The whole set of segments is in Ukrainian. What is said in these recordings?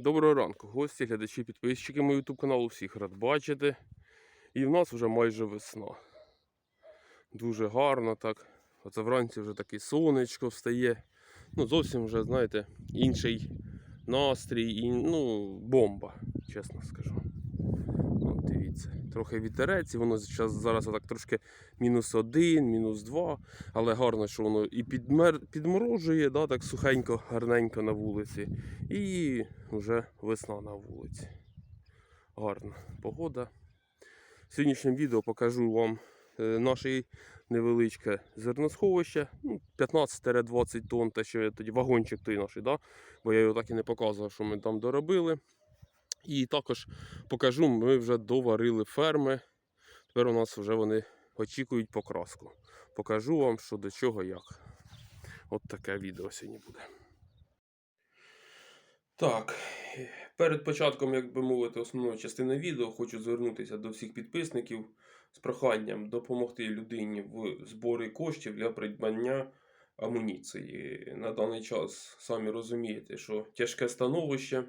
Доброго ранку, гості, глядачі, підписчики мого YouTube каналу, всіх рад бачити. І в нас вже майже весна. Дуже гарно так. Оце вранці вже таке сонечко встає. Ну, зовсім вже, знаєте, інший настрій, і, ну, бомба, чесно скажу. Дивіться. Трохи вітерець, воно зараз, зараз так трошки мінус один, мінус два. Але гарно, що воно і підмер, підморожує, да, так сухенько, гарненько на вулиці. І вже весна на вулиці. Гарна погода. В сьогоднішньому відео покажу вам е, наше невеличке зерносховище. Ну, 15-20 тонн, те, що я тоді вагончик той наш, да? бо я його так і не показував, що ми там доробили. І також покажу, ми вже доварили ферми. Тепер у нас вже вони очікують покраску. Покажу вам, що до чого як. От таке відео сьогодні буде. Так, перед початком, як би мовити, основної частини відео, хочу звернутися до всіх підписників з проханням допомогти людині в зборі коштів для придбання амуніції. На даний час самі розумієте, що тяжке становище.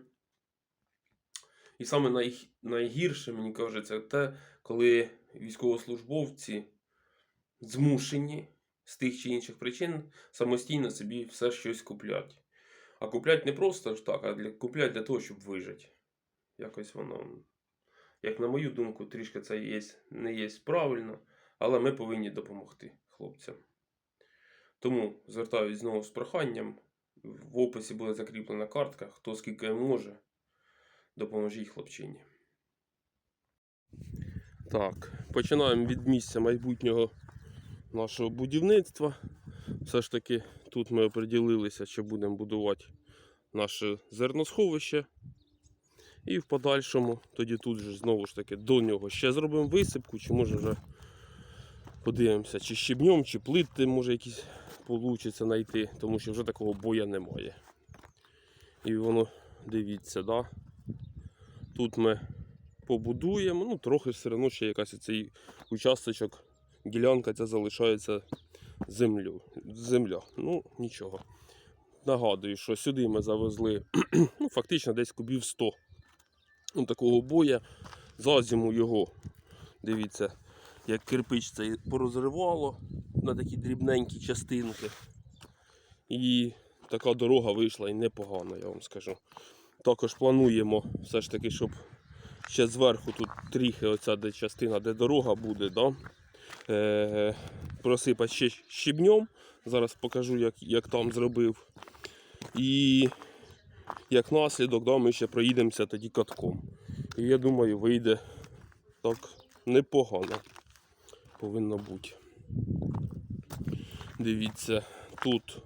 І саме най... найгірше, мені кажеться, те, коли військовослужбовці змушені з тих чи інших причин самостійно собі все щось куплять. А куплять не просто ж так, а для, куплять для того, щоб вижити. Якось воно, як на мою думку, трішки це є, не є правильно, але ми повинні допомогти хлопцям. Тому звертаюсь знову з проханням. В описі буде закріплена картка, хто скільки може, допоможіть хлопчині. Так, починаємо від місця майбутнього нашого будівництва. Все ж таки тут ми оприділилися, що будемо будувати наше зерносховище. І в подальшому, тоді тут же знову ж таки до нього ще зробимо висипку, чи може вже подивимося, чи щебнем, чи плити, може якісь вийде знайти, тому що вже такого боя немає. І воно, дивіться, да? Тут ми побудуємо, ну трохи все одно ще якась цей участочок, ділянка ця залишається землю, земля. Ну, нічого. Нагадую, що сюди ми завезли ну, фактично десь кубів 100 ну, такого боя. За зиму його, дивіться, як кирпич цей порозривало на такі дрібненькі частинки. І така дорога вийшла і непогана, я вам скажу. Також плануємо все ж таки, щоб ще зверху тут трохи оця де частина, де дорога буде, да? е- просипати ще щебнем. Зараз покажу, як, як там зробив. І як наслідок, да, ми ще проїдемося тоді катком. І я думаю, вийде так непогано. Повинно бути. Дивіться, тут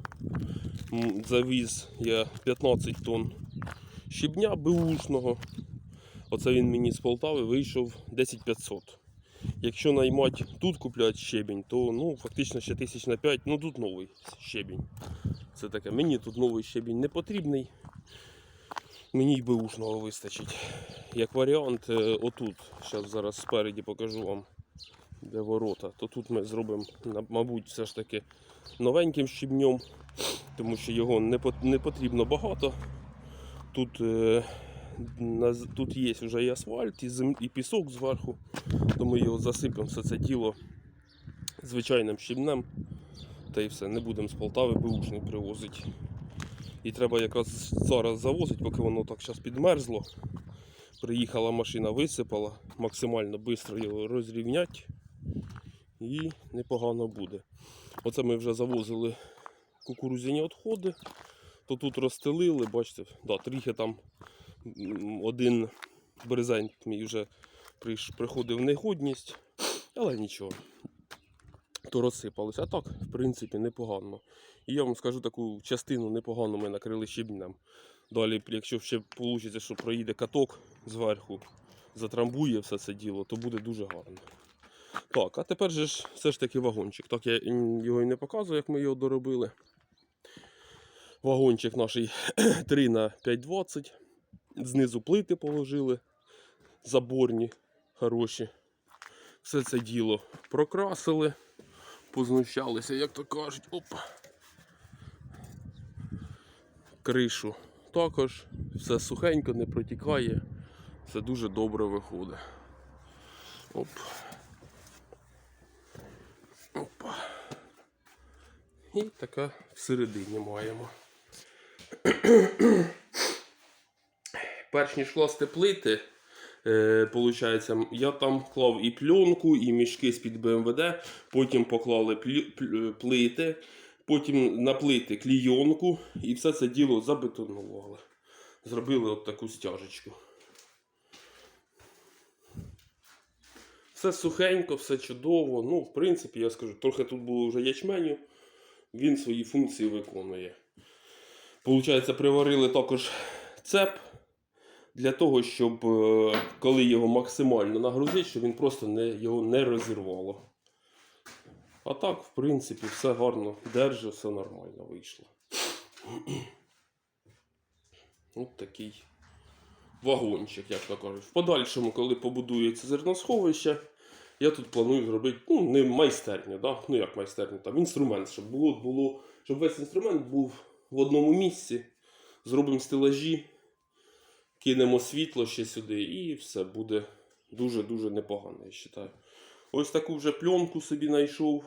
завіз я 15 тонн щебня беушного. Оце він мені з Полтави вийшов 10500. Якщо наймати тут купляти щебінь, то ну, фактично ще тисяч на 5, ну тут новий щебінь. Це таке. Мені тут новий щебінь не потрібний. Мені й беушного вистачить. Як варіант, е, отут, зараз зараз спереді покажу вам, де ворота, то тут ми зробимо, мабуть, все ж таки новеньким щебнем, тому що його не потрібно багато. Тут, е, тут є вже і асфальт, і, зем, і пісок зверху, то ми його засипемо все це діло звичайним щебнем. Та й все, не будемо з Полтави беушний привозити. І треба якраз зараз завозити, поки воно так зараз підмерзло. Приїхала машина, висипала, максимально швидко його розрівнять і непогано буде. Оце ми вже завозили кукурузяні відходи, то тут розстелили, бачите, да, трохи там один брезент мій вже приходив в негодність, але нічого то розсипалося. А так, в принципі, непогано. І я вам скажу таку частину непогано ми накрили щебнем. Далі, якщо ще вийде, що проїде каток зверху, затрамбує все це діло, то буде дуже гарно. Так, а тепер же ж все ж таки вагончик. Так я його і не показую, як ми його доробили. Вагончик наш 3 на 5,20. Знизу плити положили, заборні, хороші. Все це діло прокрасили познущалися, як то кажуть. Опа. Кришу також все сухенько, не протікає. Все дуже добре виходить. Оп. Опа. І така всередині маємо. Перш ніж класти плити, е, получається, я там клав і пленку, і мішки з-під БМВД, потім поклали плі- плити, потім на плити клійонку і все це діло забетонували. Зробили от таку стяжечку. Все сухенько, все чудово. Ну, в принципі, я скажу, трохи тут було вже ячменю, він свої функції виконує. Получається, приварили також цеп для того, щоб е, коли його максимально нагрузити, щоб він просто не, його не розірвало. А так, в принципі, все гарно держить, все нормально вийшло. От такий вагончик, як то кажуть. В подальшому, коли побудується зерносховище, я тут планую зробити ну, не майстерню, да? ну як майстерню, там інструмент, щоб було, було, щоб весь інструмент був в одному місці. Зробимо стелажі, кинемо світло ще сюди, і все буде дуже-дуже непогано, я вважаю. Ось таку вже пленку собі знайшов.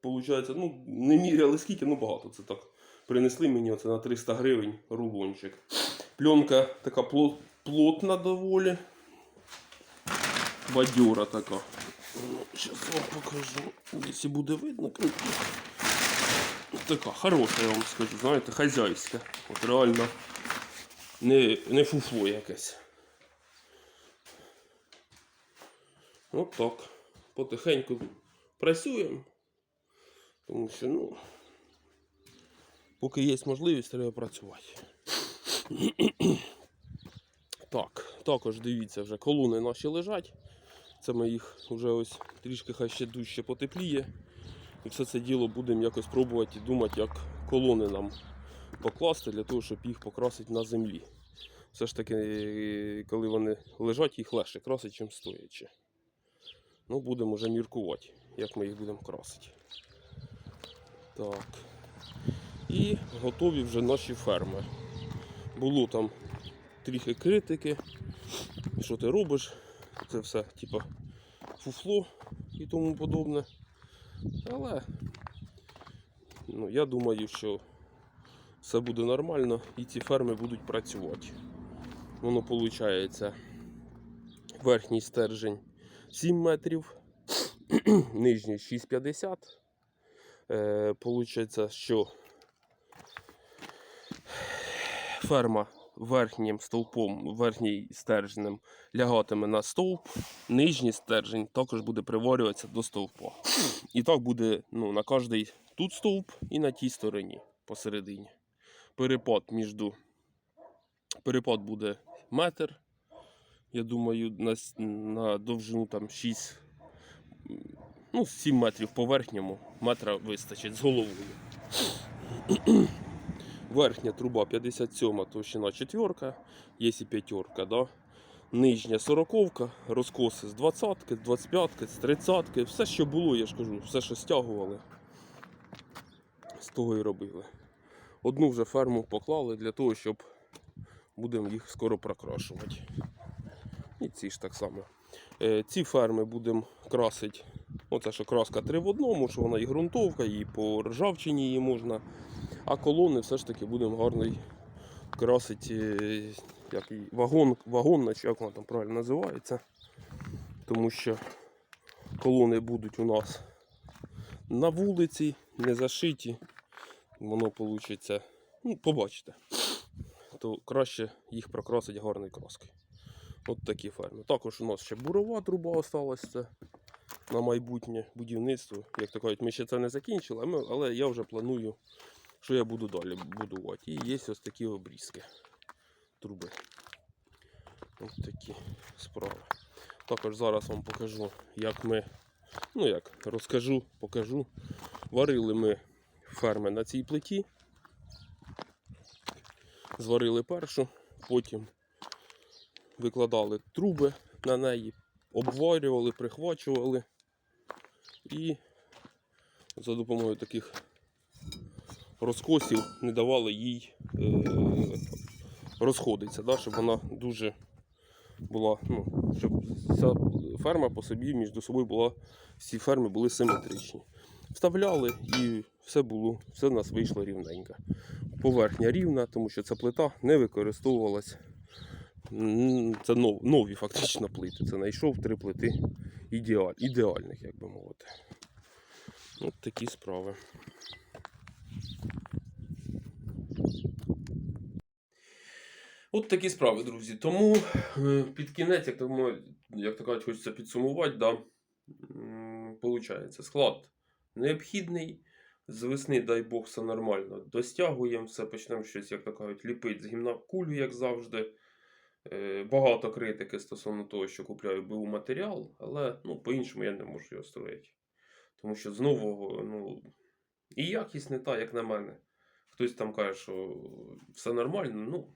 Получається, ну, не міряли скільки, ну багато це так. Принесли мені оце на 300 гривень рулончик. Пленка така плот, плотна доволі. Бадьора така. Зараз вам покажу. Якщо буде видно. Така хороша, я вам скажу, знаєте, хазяйська. От реально не, не фуфло якесь. От так. Потихеньку працюємо. Тому що, ну, поки є можливість, треба працювати. Так, також дивіться, вже колони наші лежать. Це ми їх вже ось трішки хай ще дужче потепліє. І все це діло будемо якось пробувати думати, як колони нам покласти для того, щоб їх покрасити на землі. Все ж таки, коли вони лежать, їх легше красити, ніж стоячи. Ну, будемо вже міркувати, як ми їх будемо красити. Так. І готові вже наші ферми. Було там трохи критики. Що ти робиш? Це все, типа, фуфло і тому подобне. Але ну, я думаю, що все буде нормально і ці ферми будуть працювати. Воно виходить верхній стержень 7 метрів, нижній 6,50. Е, Получається, що ферма верхнім стовпом, верхній стержнем лягатиме на стовп, нижній стержень також буде приварюватися до стовпа. І так буде ну, на кожний тут стовп і на тій стороні посередині. Перепад між перепад буде метр. Я думаю, на, на довжину там 6, ну, 7 метрів по верхньому метра вистачить з головою. Верхня труба 57, товщина четверка, є і п'ятерка, да? Нижня 40, розкоси з 20, з 25, з 30, все, що було, я ж кажу, все, що стягували, з того і робили. Одну вже ферму поклали для того, щоб будемо їх скоро прокрашувати. І ці ж так само. Е, Ці ферми будемо красити. Оце що краска 3 в одному, що вона і ґрунтовка, і по ржавчині її можна. А колони все ж таки будемо гарний красити е, як вагон, вагонна, чи як вона там правильно називається. Тому що колони будуть у нас на вулиці, не зашиті. Воно вийде, ну, побачите. То краще їх прокрасити гарною краскою. От такі ферми. Також у нас ще бурова труба осталась на майбутнє будівництво. Як то кажуть, ми ще це не закінчили, але я вже планую, що я буду далі будувати. І є ось такі обрізки труби. Ось такі справи. Також зараз вам покажу, як ми, ну як, розкажу, покажу. Варили ми ферми на цій плиті. Зварили першу, потім викладали труби на неї, обварювали, прихвачували і за допомогою таких розкосів не давали їй е, розходиться, да, щоб вона дуже була, ну, щоб ця ферма по собі між собою була, всі ферми були симетричні. Вставляли і все було, все в нас вийшло рівненько. Поверхня рівна, тому що ця плита не використовувалась. Це нов- нові фактично плити. Це знайшов три плити ідеаль, ідеальних, як би мовити. От такі справи. От такі справи, друзі. Тому е, під кінець, як то, як то кажуть, хочеться підсумувати, да, получається, склад необхідний. З весни, дай Бог, все нормально. Достягуємо все, почнемо щось, як то кажуть, ліпити з гімна кулю, як завжди. Е, Багато критики стосовно того, що купляю БУ матеріал, але ну, по-іншому я не можу його строїти. Тому що з нового, ну, і якість не та, як на мене. Хтось там каже, що все нормально. Ну,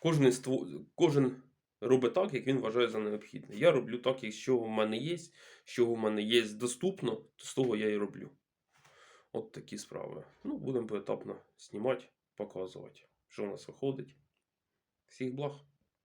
кожен, ство... кожен робить так, як він вважає за необхідне. Я роблю так, як чого в мене є, чого в мене є доступно, то з того я і роблю. От такі справи. Ну, будемо поетапно знімати, показувати, що у нас виходить. Всіх благ.